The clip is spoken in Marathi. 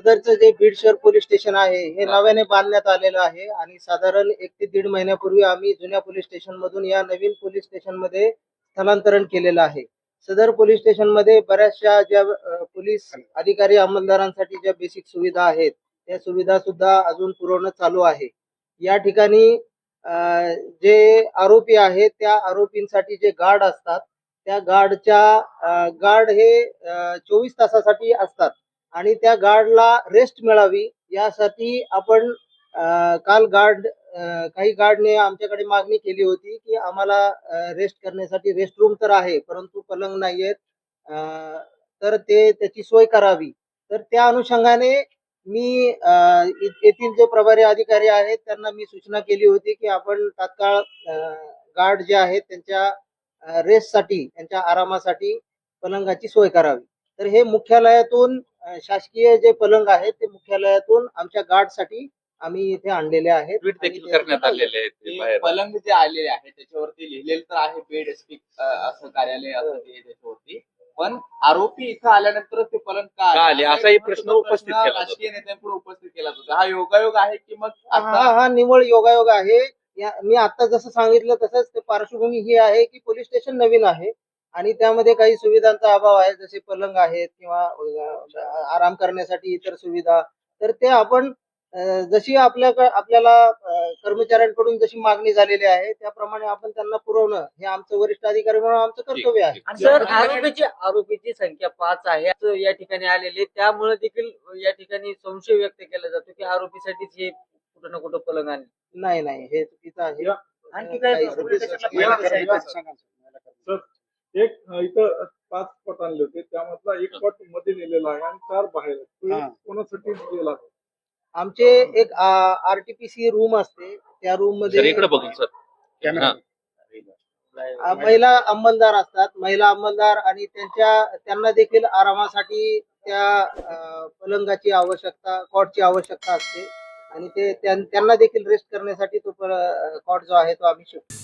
सदरचं जे बीड शहर पोलीस स्टेशन आहे हे नव्याने बांधण्यात आलेलं आहे आणि साधारण एक ते दीड महिन्यापूर्वी आम्ही जुन्या पोलीस स्टेशन मधून या नवीन पोलीस स्टेशनमध्ये स्थलांतरण केलेलं आहे. सदर पोलीस स्टेशनमध्ये बऱ्याचशा ज्या पोलीस अधिकारी अंमलदारांसाठी ज्या बेसिक सुविधा आहेत त्या सुविधा सुद्धा अजून पुरवणं चालू आहे. या ठिकाणी जे आरोपी आहेत त्या आरोपींसाठी जे गार्ड असतात त्या गार्डच्या गार्ड हे चोवीस तासासाठी असतात. आणि त्या गार्डला रेस्ट मिळावी. यासाठी आपण काल गार्ड काही गार्डने आमच्याकडे मागणी केली होती की आम्हाला रेस्ट करण्यासाठी रेस्ट रूम तर आहे परंतु पलंग नाही आहेत तर ते त्याची सोय करावी. तर त्या अनुषंगाने मी येथील जे प्रभारी अधिकारी आहेत त्यांना मी सूचना केली होती की आपण तात्काळ गार्ड जे आहेत त्यांच्या रेस्टसाठी त्यांच्या आरामासाठी पलंगाची सोय करावी. तर हे मुख्यालयातून शासकीय जे पलंग आहेत ते मुख्यालयातून आमच्या गार्डसाठी आम्ही इथे आणलेले आहेत. ट्विट देखील करण्यात आलेले आहेत ते ते बाहेर. पलंग जे आलेले आहे त्याच्यावरती लिहिलेलं तर आहे बेड स्पीक असं कार्यालय असं ते त्याच्यावरती. पण आरोपी इथं आल्यानंतर ते पलंग का का आले? असा असाही एक प्रश्न उपस्थित केला जातो. राजकीय नेत्यांपुढे उपस्थित केला जातो. हा योगायोग आहे की मग हा आता हा निवळ योगायोग आहे. या मी आता जसं सांगितलं तसंच ते पार्श्वभूमी ही आहे की पोलीस स्टेशन नवीन आहे. आणि त्यामध्ये काही सुविधांचा अभाव आहे जसे पलंग आहेत किंवा आराम करण्यासाठी इतर सुविधा. तर ते आपण जशी आपल्या आपल्याला कर्मचाऱ्यांकडून जशी मागणी झालेली आहे त्याप्रमाणे आपण त्यांना पुरवणं हे आमचं वरिष्ठ अधिकारी म्हणून आमचं कर्तव्य आहे. आणि सर आरोपीची आरोपीची संख्या पाच आहे या ठिकाणी आलेले. त्यामुळे देखील या ठिकाणी संशय व्यक्त केला जातो की आरोपीसाठीच हे कुठं ना कुठं पलंग आणले. नाही नाही हे चुकीचं आहे. आणखी काय एक इथं पाच पट आणले होते. त्यामधला एक पटमध्ये नेलेला आहे आणि चार बाहेर आहेत. तो एक कोणासाठी दिलेला आहे आमचे एक आरटीपीसी रूम असते. त्या रूम सरमध्ये इकडे बघून सर. हा. अ, महिला अंमलदार असतात. महिला अंमलदार आणि त्यांच्या त्यांना देखील आरामासाठी त्या अ, पलंगाची आवश्यकता कॉटची आवश्यकता असते. आणि ते त्यां- त्यांना देखील रेस्ट करण्यासाठी तो कॉट जो आहे तो आम्ही शिवतो